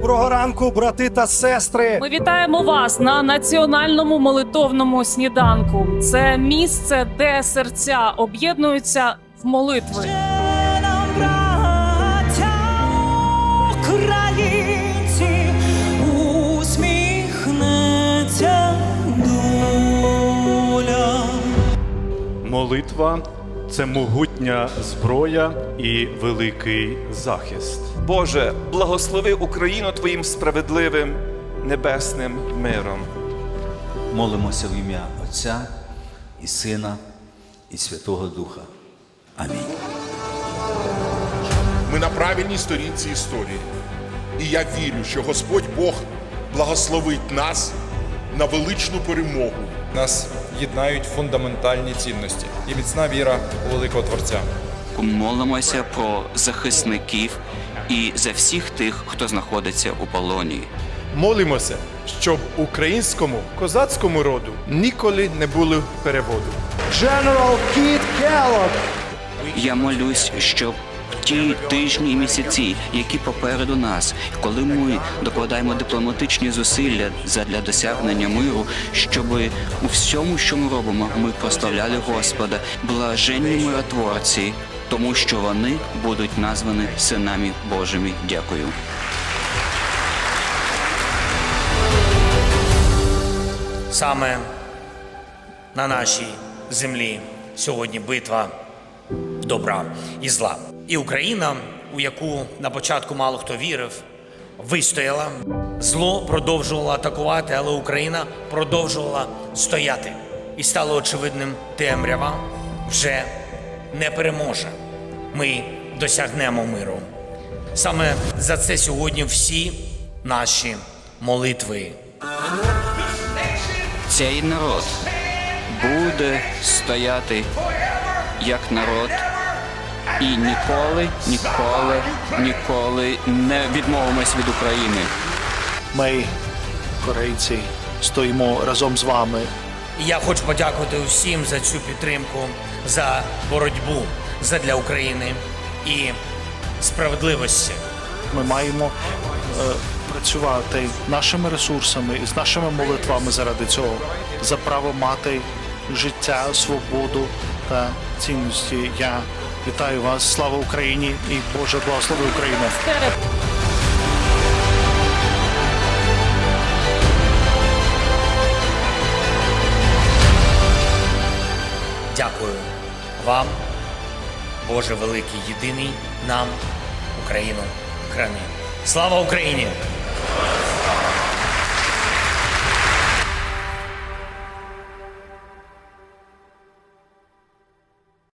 Доброго ранку, брати та сестри. Ми вітаємо вас на національному молитовному сніданку. Це місце, де серця об'єднуються в молитви. Молитва це могутня зброя і великий захист. Боже, благослови Україну Твоїм справедливим небесним миром. Молимося в ім'я Отця і Сина і Святого Духа. Амінь. Ми на правильній сторінці історії. І я вірю, що Господь Бог благословить нас на величну перемогу. Нас єднають фундаментальні цінності і міцна віра у великого Творця. Молимося про захисників і за всіх тих, хто знаходиться у полоні. Молимося, щоб українському козацькому роду ніколи не було переводу. General Кіт Келлог. Я молюсь, щоб ті тижні і місяці, які попереду нас, коли ми докладаємо дипломатичні зусилля для досягнення миру, щоб у всьому, що ми робимо, ми прославляли Господа, блаженні миротворці, тому що вони будуть названі синами Божими. Дякую. Саме на нашій землі сьогодні битва добра і зла. І Україна, у яку на початку мало хто вірив, вистояла. Зло продовжувало атакувати, але Україна продовжувала стояти. І стало очевидним, темрява вже не переможе. Ми досягнемо миру. Саме за це сьогодні всі наші молитви. Цей народ буде стояти як народ і ніколи, ніколи, ніколи не відмовимось від України. Ми, корейці, стоїмо разом з вами. Я хочу подякувати усім за цю підтримку, за боротьбу задля України і справедливості. Ми маємо е, працювати нашими ресурсами і з нашими молитвами заради цього, за право мати життя, свободу та цінності. Я вітаю вас. Слава Україні і Боже благослови Україну. Дякую вам, Боже великий, єдиний нам Україну храни. Слава Україні!